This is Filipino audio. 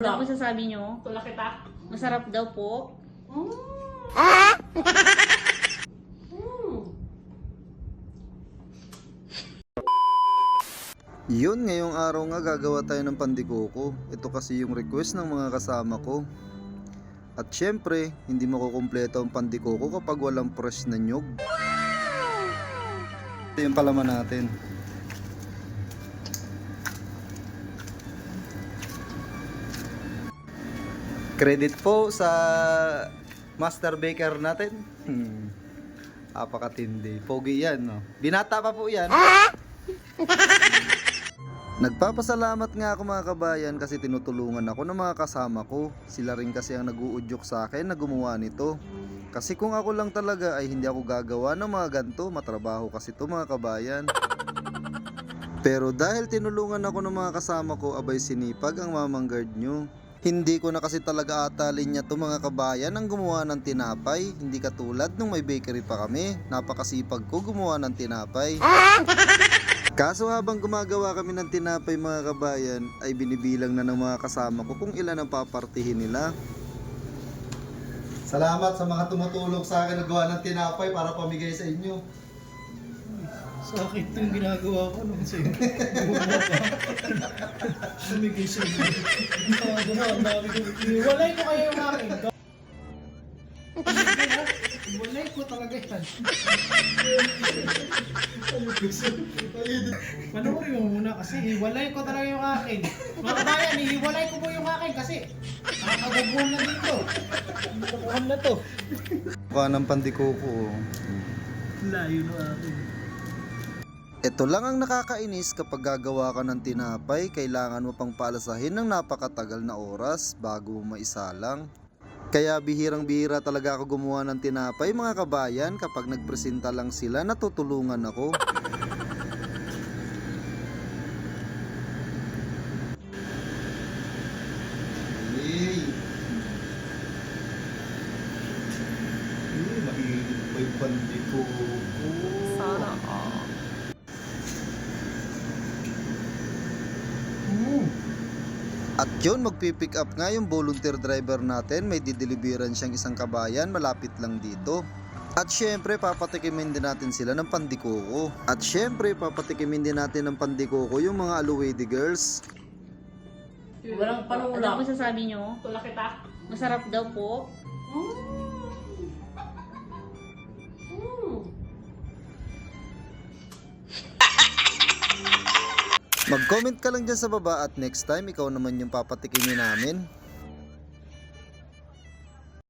Ano po sasabi nyo? Tula kita. Masarap daw po. Mm. Mm. Yun, ngayong araw nga gagawa tayo ng pandikoko. Ito kasi yung request ng mga kasama ko. At syempre, hindi makukumpleto ang pandikoko kapag walang fresh na nyug. Ito yung palaman natin. Credit po sa master baker natin. Hmm. Apakatindi. Pogi yan, no? Binata pa po yan. Nagpapasalamat nga ako mga kabayan kasi tinutulungan ako ng mga kasama ko. Sila rin kasi ang naguudyok sa akin na gumawa nito. Kasi kung ako lang talaga ay hindi ako gagawa ng mga ganto, matrabaho kasi to mga kabayan. Pero dahil tinulungan ako ng mga kasama ko, abay sinipag ang mamanggard nyo. Hindi ko na kasi talaga atalin niya to mga kabayan ang gumawa ng tinapay. Hindi katulad nung may bakery pa kami. Napakasipag ko gumawa ng tinapay. Kaso habang gumagawa kami ng tinapay mga kabayan, ay binibilang na ng mga kasama ko kung ilan ang papartihin nila. Salamat sa mga tumutulong sa akin na gawa ng tinapay para pamigay sa inyo. Sa akin ito yung ginagawa ko nung sa'yo. Wala ka. Sumigay sa iyo. Sabi na, ang dami ko. Iwalay ko kayo yung akin. Iwalay ko talaga yan. Panoorin mo muna kasi iwalay ko talaga yung akin. Mga kabayan, iwalay ko po yung akin kasi nakakagabuhan na dito. Nakuhan na to. Mukha ng pandikoko. oh. Layo na akin. Ito lang ang nakakainis kapag gagawa ka ng tinapay, kailangan mo pang palasahin ng napakatagal na oras bago mo maisalang. Kaya bihirang bihira talaga ako gumawa ng tinapay mga kabayan kapag nagpresenta lang sila natutulungan ako. Hey! Hey, mahilig pa yung pandikoko. Sana all. At yun, magpipick up nga yung volunteer driver natin. May dideliveran siyang isang kabayan malapit lang dito. At syempre, papatikimin din natin sila ng pandikoko. At syempre, papatikimin din natin ng pandikoko yung mga Aluwede girls. Walang Ano panula. po sasabi nyo? Tula kita. Masarap daw po. Mm. Mag-comment ka lang dyan sa baba at next time, ikaw naman yung papatikimin namin.